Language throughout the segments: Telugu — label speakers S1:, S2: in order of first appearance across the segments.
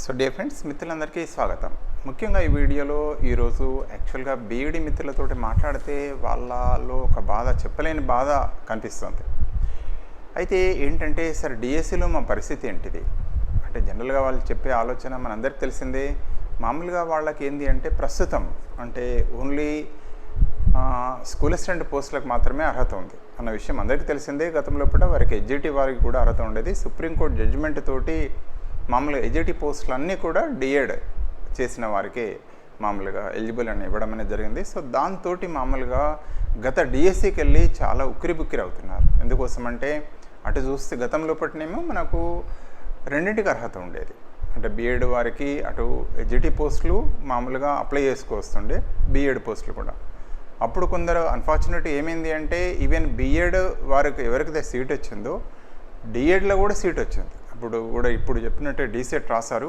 S1: సో డే ఫ్రెండ్స్ మిత్రులందరికీ స్వాగతం. ముఖ్యంగా ఈ వీడియోలో ఈరోజు యాక్చువల్గా బీఈడి మిత్రులతోటి మాట్లాడితే వాళ్ళలో ఒక బాధ చెప్పలేని బాధ కనిపిస్తుంది. అయితే ఏంటంటే సార్ డిఎస్సిలో మా పరిస్థితి ఏంటిది? అంటే జనరల్గా వాళ్ళు చెప్పే ఆలోచన మనందరికి తెలిసిందే మామూలుగా వాళ్ళకి ఏంది అంటే ప్రస్తుతం అంటే ఓన్లీ స్కూల్ అసిస్టెంట్ పోస్టులకు మాత్రమే అర్హత ఉంది అన్న విషయం అందరికీ తెలిసిందే. గతంలో కూడా వారికి ఎడ్జిటి వారికి కూడా అర్హత ఉండేది. సుప్రీంకోర్టు జడ్జిమెంట్ తోటి మామూలుగా ఎడ్జిటి పోస్టులు అన్నీ కూడా డిఎడ్ చేసిన వారికి మామూలుగా ఎలిజిబుల్ అని ఇవ్వడం అనేది జరిగింది. సో దాంతో మామూలుగా గత డిఎస్సికి వెళ్ళి చాలా ఉక్కిరి బుక్కిరి అవుతున్నారు. ఎందుకోసం అంటే అటు చూస్తే గతంలో పట్టినేమో మనకు రెండింటికి అర్హత ఉండేది. అంటే బీఎడ్ వారికి అటు ఎడ్జిటి పోస్టులు మామూలుగా అప్లై చేసుకోవస్తుండే బీఎడ్ పోస్టులు కూడా. అప్పుడు కొందరు అన్ఫార్చునేట్ ఏమైంది అంటే ఈవెన్ బీఎడ్ వారికి ఎవరికైతే సీట్ వచ్చిందో డిఎడ్లో కూడా సీట్ వచ్చింది. ఇప్పుడు కూడా ఇప్పుడు చెప్పినట్టే డీసెట్ రాశారు.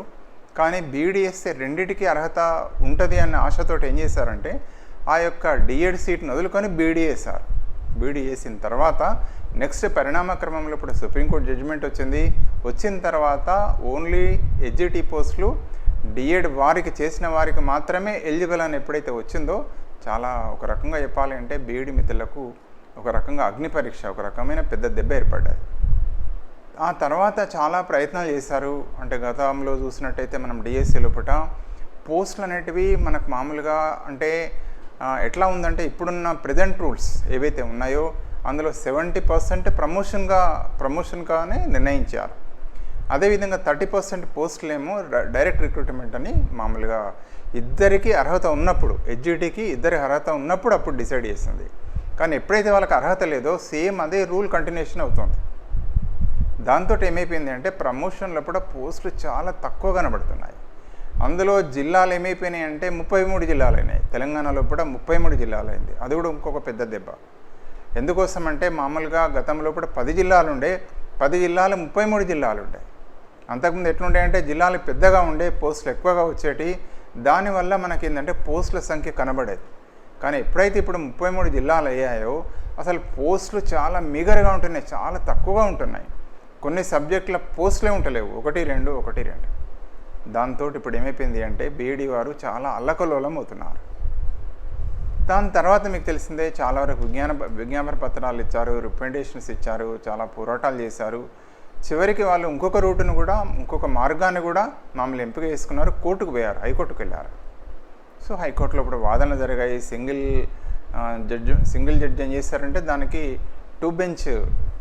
S1: కానీ బీడీఎస్ఏ రెండింటికి అర్హత ఉంటుంది అన్న ఆశతోటి ఏం చేశారంటే ఆ యొక్క డిఎడ్ సీట్ను వదులుకొని బీడీ బీడీఏసిన తర్వాత నెక్స్ట్ పరిణామ క్రమంలో ఇప్పుడు సుప్రీంకోర్టు జడ్జిమెంట్ వచ్చింది. వచ్చిన తర్వాత ఓన్లీ ఎడ్జిటీ పోస్టులు డిఎడ్ వారికి చేసిన వారికి మాత్రమే ఎలిజిబుల్ అని ఎప్పుడైతే వచ్చిందో చాలా ఒక రకంగా చెప్పాలి అంటే బీఈడి మిత్రులకు ఒక రకంగా అగ్ని పరీక్ష ఒక రకమైన పెద్ద దెబ్బ ఏర్పడ్డది ఆ తర్వాత చాలా ప్రయత్నాలు చేశారు. అంటే గతంలో చూసినట్టయితే మనం డిఎస్సి లోపల పోస్టులు అనేటివి మనకు మామూలుగా అంటే ఎట్లా ఉందంటే ఇప్పుడున్న ప్రజెంట్ రూల్స్ ఏవైతే ఉన్నాయో అందులో సెవెంటీ పర్సెంట్ ప్రమోషన్గా ప్రమోషన్గానే నిర్ణయించారు. అదేవిధంగా థర్టీ పర్సెంట్ పోస్టులేమో డైరెక్ట్ రిక్రూట్మెంట్ అని మామూలుగా ఇద్దరికి అర్హత ఉన్నప్పుడు హెచ్జిటికి ఇద్దరి అర్హత ఉన్నప్పుడు అప్పుడు డిసైడ్ చేసింది. కానీ ఎప్పుడైతే వాళ్ళకి అర్హత లేదో సేమ్ అదే రూల్ కంటిన్యూషన్ అవుతుంది. దాంతో ఏమైపోయింది అంటే ప్రమోషన్లో కూడా పోస్టులు చాలా తక్కువ కనబడుతున్నాయి. అందులో జిల్లాలు ఏమైపోయినాయి అంటే ముప్పై మూడు జిల్లాలు అయినాయి. తెలంగాణలో కూడా ముప్పై మూడు జిల్లాలు అయింది. అది కూడా ఇంకొక పెద్ద దెబ్బ. ఎందుకోసం అంటే మామూలుగా గతంలో కూడా పది జిల్లాలు ఉండే పది జిల్లాలు ముప్పై మూడు జిల్లాలు ఉండే. అంతకుముందు ఎట్లుండే అంటే జిల్లాలు పెద్దగా ఉండే పోస్టులు ఎక్కువగా వచ్చేటి దానివల్ల మనకి ఏంటంటే పోస్టుల సంఖ్య కనబడేది. కానీ ఎప్పుడైతే ఇప్పుడు ముప్పై మూడు జిల్లాలు అయ్యాయో అసలు పోస్టులు చాలా మీగరగా ఉంటున్నాయి చాలా తక్కువగా ఉంటున్నాయి. కొన్ని సబ్జెక్టుల పోస్టులే ఉండలేవు. ఒకటి రెండు ఒకటి రెండు. దాంతో ఇప్పుడు ఏమైపోయింది అంటే బీఈడీ వారు చాలా అల్లకలోలం అవుతున్నారు. దాని తర్వాత మీకు తెలిసిందే చాలా వరకు విజ్ఞాన విజ్ఞాపన పత్రాలు ఇచ్చారు రిప్రెండేషన్స్ ఇచ్చారు చాలా పోరాటాలు చేశారు. చివరికి వాళ్ళు ఇంకొక రూటును కూడా ఇంకొక మార్గాన్ని కూడా మామూలు ఎంపిక చేసుకున్నారు కోర్టుకు పోయారు హైకోర్టుకు వెళ్ళారు. సో హైకోర్టులో ఇప్పుడు వాదనలు జరిగాయి సింగిల్ జడ్జి సింగిల్ జడ్జి ఏం చేశారంటే దానికి two bench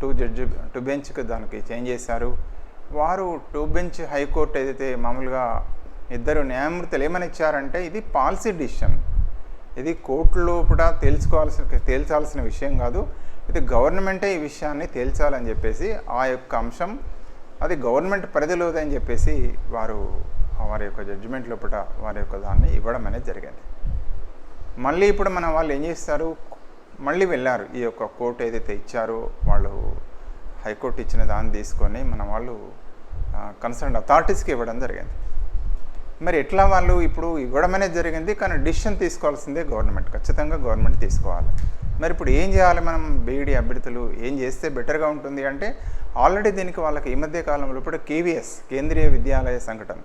S1: two judge two బెంచ్కి దానికి చేంజ్ చేశారు. వారు టూ బెంచ్ హైకోర్టు ఏదైతే మామూలుగా ఇద్దరు న్యాయమూర్తులు ఏమని ఇచ్చారంటే ఇది పాలసీ డిసిషన్. ఇది కోర్టులో కూడా తేల్చుకోవాల్సిన తేల్చాల్సిన విషయం కాదు. ఇది గవర్నమెంటే ఈ విషయాన్ని తేల్చాలని చెప్పేసి ఆ యొక్క అంశం అది గవర్నమెంట్ పరిధిలోదని అని చెప్పేసి వారు వారి యొక్క జడ్జిమెంట్ లోపల వారి యొక్క దాన్ని ఇవ్వడం అనేది జరిగింది. మళ్ళీ ఇప్పుడు మన వాళ్ళు ఏం చేస్తారు? మళ్ళీ వెళ్ళారు. ఈ యొక్క కోర్టు ఏదైతే ఇచ్చారో వాళ్ళు హైకోర్టు ఇచ్చిన దాన్ని తీసుకొని మన వాళ్ళు కన్సర్న్ అథారిటీస్కి ఇవ్వడం జరిగింది. మరి ఎట్లా వాళ్ళు ఇప్పుడు ఇవ్వడం అనేది జరిగింది కానీ డిసిషన్ తీసుకోవాల్సిందే గవర్నమెంట్. ఖచ్చితంగా గవర్నమెంట్ తీసుకోవాలి. మరి ఇప్పుడు ఏం చేయాలి మనం? బీఈడి అభ్యర్థులు ఏం చేస్తే బెటర్గా ఉంటుంది అంటే ఆల్రెడీ దీనికి వాళ్ళకి ఈ మధ్య కాలంలో ఇప్పుడు కేవీఎస్ కేంద్రీయ విద్యాలయ సంఘటన.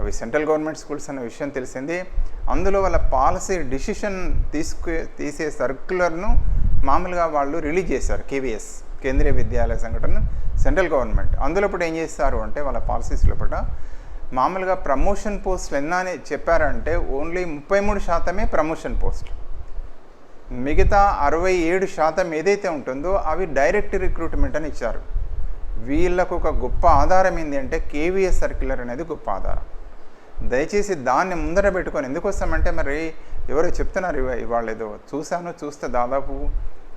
S1: అవి సెంట్రల్ గవర్నమెంట్ స్కూల్స్ అనే విషయం తెలిసింది. అందులో వాళ్ళ పాలసీ డిసిషన్ తీసుకు తీసే సర్క్యులర్ను మామూలుగా వాళ్ళు రిలీజ్ చేశారు కేవీఎస్ కేంద్రీయ విద్యాలయ సంఘటన సెంట్రల్ గవర్నమెంట్. అందులో ఇప్పుడు ఏం చేస్తారు అంటే వాళ్ళ పాలసీస్ లోపల మామూలుగా ప్రమోషన్ పోస్టులు ఎన్న అని చెప్పారంటే ఓన్లీ ముప్పై మూడు శాతమే ప్రమోషన్ పోస్టులు మిగతా అరవై ఏడు శాతం ఏదైతే ఉంటుందో అవి డైరెక్ట్ రిక్రూట్మెంట్ అని ఇచ్చారు. వీళ్ళకు ఒక గొప్ప ఆధారం ఏంటి అంటే కేవీఎస్ సర్క్యులర్ అనేది గొప్ప ఆధారం. దయచేసి దాన్ని ముందర పెట్టుకొని ఎందుకోసమంటే మరి ఎవరో చెప్తున్నారు ఇవ ఇవాళ ఏదో చూశాను చూస్తే దాదాపు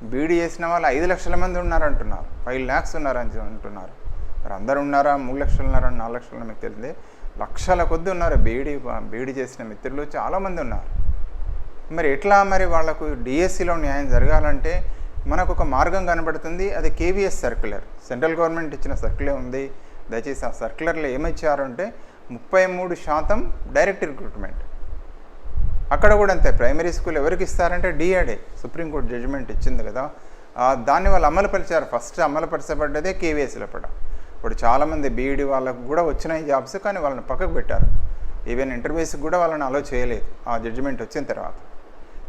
S1: బీడీ చేసిన వాళ్ళు ఐదు లక్షల మంది ఉన్నారంటున్నారు. ఫైవ్ ల్యాక్స్ ఉన్నారని అంటున్నారు. మరి అందరు ఉన్నారా? మూడు లక్షలు ఉన్నారా? నాలుగు లక్షలు మీకు తెలియదు. లక్షల కొద్ది ఉన్నారు బీడీ బీడీ చేసిన మిత్రులు. చాలామంది ఉన్నారు. మరి ఎట్లా మరి వాళ్ళకు డిఎస్సిలో న్యాయం జరగాలంటే మనకు ఒక మార్గం కనబడుతుంది. అది కేవీఎస్ సర్క్యులర్ సెంట్రల్ గవర్నమెంట్ ఇచ్చిన సర్క్యులర్ ఉంది. దయచేసి ఆ సర్క్యులర్లో ఏమిచ్చారంటే ముప్పై మూడు శాతం డైరెక్ట్ రిక్రూట్మెంట్. అక్కడ కూడా అంతే ప్రైమరీ స్కూల్ ఎవరికి ఇస్తారంటే డిఏడే సుప్రీంకోర్టు జడ్జిమెంట్ ఇచ్చింది కదా. దాన్ని వాళ్ళు అమలుపరిచారు ఫస్ట్ అమలుపరచబడ్డదే కేవీఎస్లో పడ ఇప్పుడు చాలామంది బీఈడి వాళ్ళకు కూడా వచ్చినాయి జాబ్స్ కానీ వాళ్ళని పక్కకు పెట్టారు. ఈవెన్ ఇంటర్వ్యూస్కి కూడా వాళ్ళని అలో చేయలేదు ఆ జడ్జిమెంట్ వచ్చిన తర్వాత.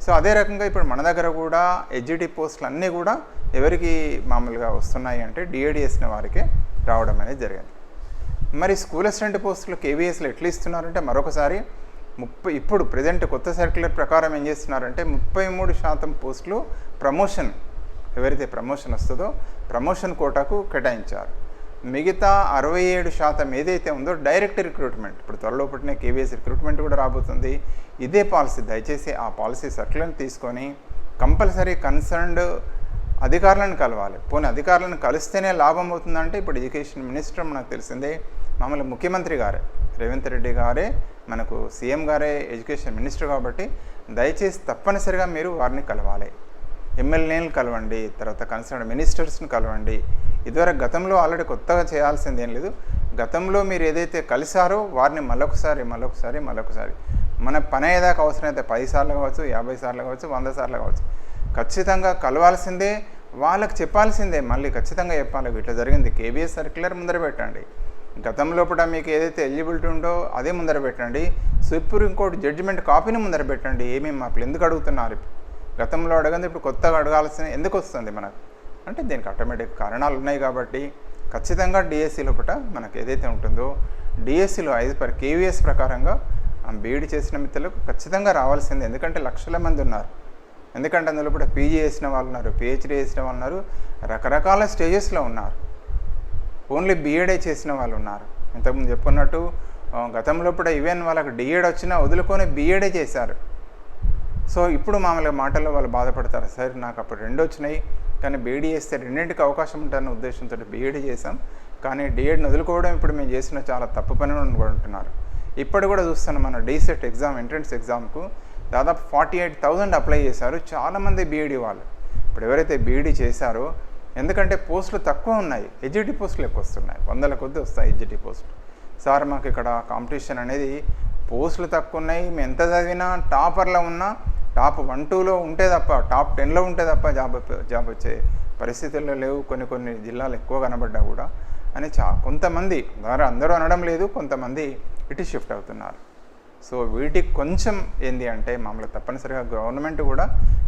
S1: సో అదే రకంగా ఇప్పుడు మన దగ్గర కూడా ఎడ్జిటి పోస్టులు అన్నీ కూడా ఎవరికి మామూలుగా వస్తున్నాయి అంటే డిఏడి వేసిన వారికే రావడం అనేది జరిగింది. మరి స్కూల్ అసిస్టెంట్ పోస్టులు కేవీఎస్లు ఎట్లా ఇస్తున్నారంటే మరొకసారి ముప్పై ఇప్పుడు ప్రజెంట్ కొత్త సర్క్యులర్ ప్రకారం ఏం చేస్తున్నారంటే ముప్పై మూడు శాతం పోస్టులు ప్రమోషన్ ఎవరైతే ప్రమోషన్ వస్తుందో ప్రమోషన్ కోటాకు కేటాయించారు. మిగతా అరవై ఏడు శాతం ఏదైతే ఉందో డైరెక్ట్ రిక్రూట్మెంట్ ఇప్పుడు త్వరలో పుట్టిన కేవీఎస్ రిక్రూట్మెంట్ కూడా రాబోతుంది. ఇదే పాలసీ దయచేసి ఆ పాలసీ సర్క్యులర్ని తీసుకొని కంపల్సరీ కన్సర్న్డ్ అధికారులను కలవాలి. పోనీ అధికారులను కలిస్తేనే లాభం అవుతుందంటే ఇప్పుడు ఎడ్యుకేషన్ మినిస్టర్ మనకు తెలిసిందే. మామూలు ముఖ్యమంత్రి గారే రేవంత్ రెడ్డి గారే మనకు సీఎం గారే ఎడ్యుకేషన్ మినిస్టర్ కాబట్టి దయచేసి తప్పనిసరిగా మీరు వారిని కలవాలి. ఎమ్మెల్యేలు కలవండి తర్వాత కన్సర్న్ మినిస్టర్స్ని కలవండి. ఇదివరకు గతంలో ఆల్రెడీ కొత్తగా చేయాల్సింది ఏం లేదు. గతంలో మీరు ఏదైతే కలిసారో వారిని మరొకసారి మరొకసారి మరొకసారి మన పని అయ్యేదాకా అవసరమైతే పది సార్లు కావచ్చు యాభై సార్లు కావచ్చు వంద సార్లు కావచ్చు. ఖచ్చితంగా కలవాల్సిందే వాళ్ళకి చెప్పాల్సిందే మళ్ళీ ఖచ్చితంగా చెప్పాలి. ఇట్లా జరిగింది కేబీఎస్ సర్క్యులర్ ముందర పెట్టండి. గతంలో కూడా మీకు ఏదైతే ఎలిజిబిలిటీ ఉందో అదే ముందర పెట్టండి. సుప్రీంకోర్టు జడ్జిమెంట్ కాపీని ముందర పెట్టండి. ఏమేమి మాకు ఎందుకు అడుగుతున్నారు గతంలో అడగంది ఇప్పుడు కొత్తగా అడగాల్సిన ఎందుకు వస్తుంది మనకు? అంటే దీనికి ఆటోమేటిక్ కారణాలు ఉన్నాయి కాబట్టి ఖచ్చితంగా డిఎస్సి లోపల మనకు ఏదైతే ఉంటుందో డిఎస్సిలో ఐదు పర్ కేవీఎస్ ప్రకారంగా బీఈడి చేసిన మిత్రులకు ఖచ్చితంగా రావాల్సిందే. ఎందుకంటే లక్షల మంది ఉన్నారు. ఎందుకంటే అందులో కూడా పీజీ చేసిన వాళ్ళు ఉన్నారు పిహెచ్డీ చేసిన వాళ్ళు ఉన్నారు. రకరకాల స్టేజెస్లో ఉన్నారు. ఓన్లీ బీఎడే చేసిన వాళ్ళు ఉన్నారు ఇంతకుముందు చెప్పుకున్నట్టు గతంలో కూడా ఈవెన్ వాళ్ళకి డిఎడ్ వచ్చినా వదులుకొని బీఎడే చేశారు. సో ఇప్పుడు మామూలుగా మాటల్లో వాళ్ళు బాధపడతారు సార్ నాకు అప్పుడు రెండు వచ్చినాయి కానీ బీఈడీ చేస్తే రెండింటికి అవకాశం ఉంటుందన్న ఉద్దేశంతో బీఈడీ చేశాం. కానీ డిఎడ్ని వదులుకోవడం ఇప్పుడు మేము చేసిన చాలా తప్పు పని అనుకుంటున్నారు కూడా ఇప్పుడు కూడా చూస్తున్నాం మన డీసెట్ ఎగ్జామ్ ఎంట్రన్స్ ఎగ్జామ్కు దాదాపు ఫార్టీ ఎయిట్ థౌజండ్ అప్లై చేశారు చాలామంది బీఈడీ వాళ్ళు. ఇప్పుడు ఎవరైతే బీఈడీ చేశారో ఎందుకంటే పోస్టులు తక్కువ ఉన్నాయి. ఎడ్జిటి పోస్టులు ఎక్కువ వస్తున్నాయి. వందల కొద్ది వస్తాయి ఎడ్జిటి పోస్టులు. సార్ మాకు ఇక్కడ కాంపిటీషన్ అనేది పోస్టులు తక్కువ ఉన్నాయి. మేము ఎంత చదివినా టాపర్లో ఉన్నా టాప్ వన్ టూలో ఉంటే తప్ప టాప్ టెన్లో ఉంటే తప్ప జాబ్ జాబ్ వచ్చే పరిస్థితుల్లో లేవు. కొన్ని కొన్ని జిల్లాలు ఎక్కువ కనబడ్డా కూడా అని చా కొంతమంది ద్వారా అందరూ అనడం లేదు. కొంతమంది ఇటు షిఫ్ట్ అవుతున్నారు. సో వీటికి కొంచెం ఏంది అంటే మామూలుగా తప్పనిసరిగా గవర్నమెంట్ కూడా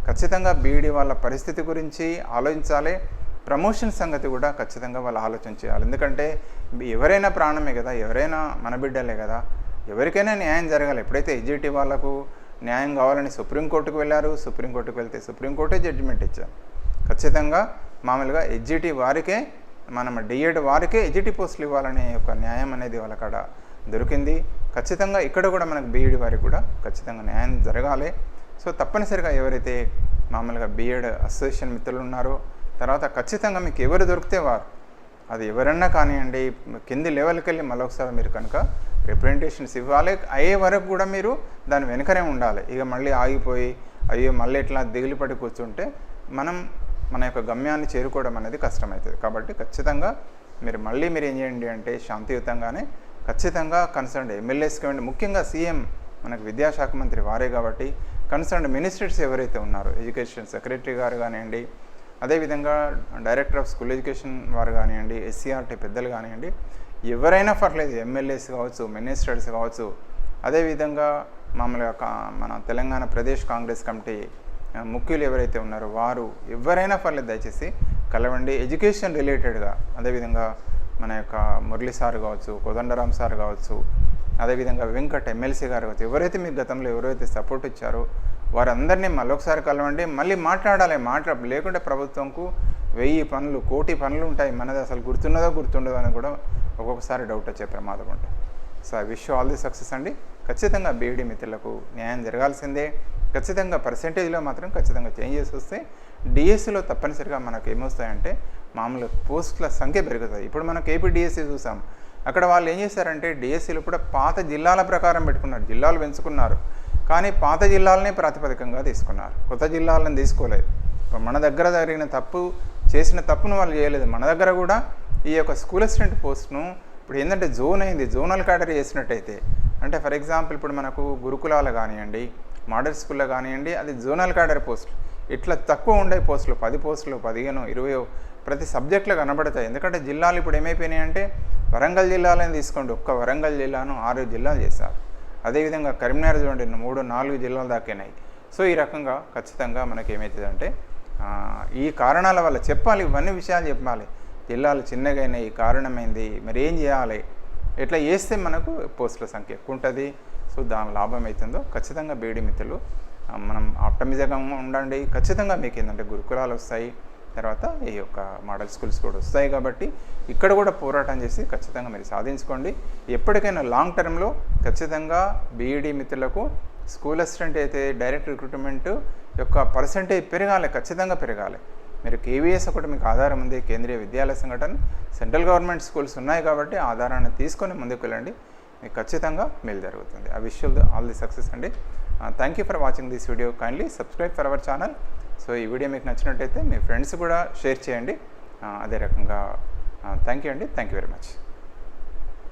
S1: ఖచ్చితంగా బీఈడి వాళ్ళ పరిస్థితి గురించి ఆలోచించాలి. ప్రమోషన్ సంగతి కూడా ఖచ్చితంగా వాళ్ళు ఆలోచన చేయాలి. ఎందుకంటే ఎవరైనా ప్రాణమే కదా ఎవరైనా మన బిడ్డలే కదా ఎవరికైనా న్యాయం జరగాలి. ఎప్పుడైతే ఎజిటి వాళ్ళకు న్యాయం కావాలని సుప్రీంకోర్టుకు వెళ్ళారు సుప్రీంకోర్టుకు వెళ్తే సుప్రీంకోర్టే జడ్జిమెంట్ ఇచ్చారు. ఖచ్చితంగా మామూలుగా ఎడ్జిటి వారికే మనం డిఎడ్ వారికే ఎజిటి పోస్టులు ఇవ్వాలనే ఒక న్యాయం అనేది వాళ్ళకాడ దొరికింది. ఖచ్చితంగా ఇక్కడ కూడా మనకు బీఈడి వారికి కూడా ఖచ్చితంగా న్యాయం జరగాలి. సో తప్పనిసరిగా ఎవరైతే మామూలుగా బీఎడ్ అసోసియేషన్ మిత్రులు ఉన్నారో తర్వాత ఖచ్చితంగా మీకు ఎవరు దొరికితే వారు. అది ఎవరన్నా కానివ్వండి కింది లెవెల్కి వెళ్ళి మళ్ళొకసారి మీరు కనుక రిప్రజెంటేషన్స్ ఇవ్వాలి. అయ్యే వరకు కూడా మీరు దాని వెనుకనే ఉండాలి. ఇక మళ్ళీ ఆగిపోయి అయ్యో మళ్ళీ ఇట్లా దిగులుపడి కూర్చుంటే మనం మన యొక్క గమ్యాన్ని చేరుకోవడం అనేది కష్టమవుతుంది. కాబట్టి ఖచ్చితంగా మీరు మళ్ళీ మీరు ఏం చేయండి అంటే శాంతియుతంగానే ఖచ్చితంగా కన్సర్న్ ఎమ్మెల్యేస్కి వెళ్ళండి ముఖ్యంగా సీఎం మనకు విద్యాశాఖ మంత్రి వారే కాబట్టి కన్సర్న్ మినిస్టర్స్ ఎవరైతే ఉన్నారో ఎడ్యుకేషన్ సెక్రటరీ గారు కానివ్వండి అదేవిధంగా డైరెక్టర్ ఆఫ్ స్కూల్ ఎడ్యుకేషన్ వారు కానివ్వండి ఎస్సీఆర్టీ పెద్దలు కానివ్వండి ఎవరైనా పర్లేదు ఎమ్మెల్యేస్ కావచ్చు మినిస్టర్స్ కావచ్చు. అదేవిధంగా మామూలుగా మన తెలంగాణ ప్రదేశ్ కాంగ్రెస్ కమిటీ ముఖ్యులు ఎవరైతే ఉన్నారో వారు ఎవరైనా పర్లేదు దయచేసి కలవండి. ఎడ్యుకేషన్ రిలేటెడ్గా అదేవిధంగా మన యొక్క మురళి సార్ కావచ్చు కోదండరామ్ సార్ కావచ్చు అదేవిధంగా వెంకట్ ఎమ్మెల్సీ గారు కావచ్చు ఎవరైతే మీకు గతంలో ఎవరైతే సపోర్ట్ ఇచ్చారో వారందరినీ మళ్ళొకసారి కలవండి. మళ్ళీ మాట్లాడాలి. మాట్లా లేకుంటే ప్రభుత్వంకు వెయ్యి పనులు కోటి పనులు ఉంటాయి. మనది అసలు గుర్తున్నదో గుర్తుండదో అని కూడా ఒక్కొక్కసారి డౌట్ వచ్చే ప్రమాదం ఉంటుంది. So I wish all the success అండి. ఖచ్చితంగా బీఈడీ మిత్రులకు న్యాయం జరగాల్సిందే. ఖచ్చితంగా పర్సెంటేజ్లో మాత్రం ఖచ్చితంగా చేంజెస్ వస్తే డిఎస్సిలో తప్పనిసరిగా మనకు ఏమొస్తాయంటే మామూలు పోస్టుల సంఖ్య పెరుగుతుంది ఇప్పుడు మనకు ఏపీ డిఎస్సి చూసాం. అక్కడ వాళ్ళు ఏం చేశారంటే డిఎస్సిలు కూడా పాత జిల్లాల ప్రకారం పెట్టుకున్నారు. జిల్లాలు పెంచుకున్నారు. కానీ పాత జిల్లాలనే ప్రాతిపదికంగా తీసుకున్నారు. కొత్త జిల్లాలను తీసుకోలేదు. ఇప్పుడు మన దగ్గర జరిగిన తప్పు చేసిన తప్పును వాళ్ళు చేయలేదు. మన దగ్గర కూడా ఈ యొక్క స్కూల్ అసిస్టెంట్ పోస్ట్ను ఇప్పుడు ఏంటంటే జోన్ అయింది. జోనల్ కేటరీ చేసినట్టయితే అంటే ఫర్ ఎగ్జాంపుల్ ఇప్పుడు మనకు గురుకులాలు కానివ్వండి మోడల్ స్కూల్లో కానివ్వండి అది జోనల్ కేటరీ పోస్టులు. ఇట్లా తక్కువ ఉండే పోస్టులు పది పోస్టులు పదిహేను ఇరవై ప్రతి సబ్జెక్టులో కనబడతాయి. ఎందుకంటే జిల్లాలు ఇప్పుడు ఏమైపోయినాయి అంటే వరంగల్ జిల్లాలని తీసుకోండి. ఒక్క వరంగల్ జిల్లాను ఆరు జిల్లాలు చేశారు. అదేవిధంగా కరీంనగర్ చూడండి మూడు నాలుగు జిల్లాలు దాకైనాయి. సో ఈ రకంగా ఖచ్చితంగా మనకి ఏమవుతుందంటే ఈ కారణాల వల్ల చెప్పాలి ఇవన్నీ విషయాలు చెప్పాలి. జిల్లాలు చిన్నగైనాయి కారణమైంది మరి ఏం చేయాలి? ఎట్లా చేస్తే మనకు పోస్టుల సంఖ్య ఎక్కువ ఉంటుంది సో దాని లాభం అవుతుందో ఖచ్చితంగా బీడి మిత్రులు మనం ఆప్టమిజంగా ఉండండి. ఖచ్చితంగా మీకు ఏంటంటే గురుకులాలు వస్తాయి. తర్వాత ఈ యొక్క మోడల్ స్కూల్స్ కూడా వస్తాయి కాబట్టి ఇక్కడ కూడా పోరాటం చేసి ఖచ్చితంగా మీరు సాధించుకోండి. ఎప్పటికైనా లాంగ్ టర్మ్లో ఖచ్చితంగా బీఈడి మిత్రులకు స్కూల్ అసిస్టెంట్ అయితే డైరెక్ట్ రిక్రూట్మెంట్ యొక్క పర్సంటేజ్ పెరగాలి ఖచ్చితంగా పెరగాలి. మీరు కేవీఎస్ ఒకటి మీకు ఆధారం ఉంది కేంద్రీయ విద్యాలయ సంఘటన సెంట్రల్ గవర్నమెంట్ స్కూల్స్ ఉన్నాయి కాబట్టి ఆధారాన్ని తీసుకొని ముందుకు వెళ్ళండి. మీకు ఖచ్చితంగా మేలు జరుగుతుంది. I wish all the success అండి. Thank you for watching this video kindly subscribe for our channel so ఈ వీడియో మీకు నచ్చినట్టయితే మీ ఫ్రెండ్స్ కూడా షేర్ చేయండి. అదే రకంగా థ్యాంక్ యూ అండి. Thank you very much.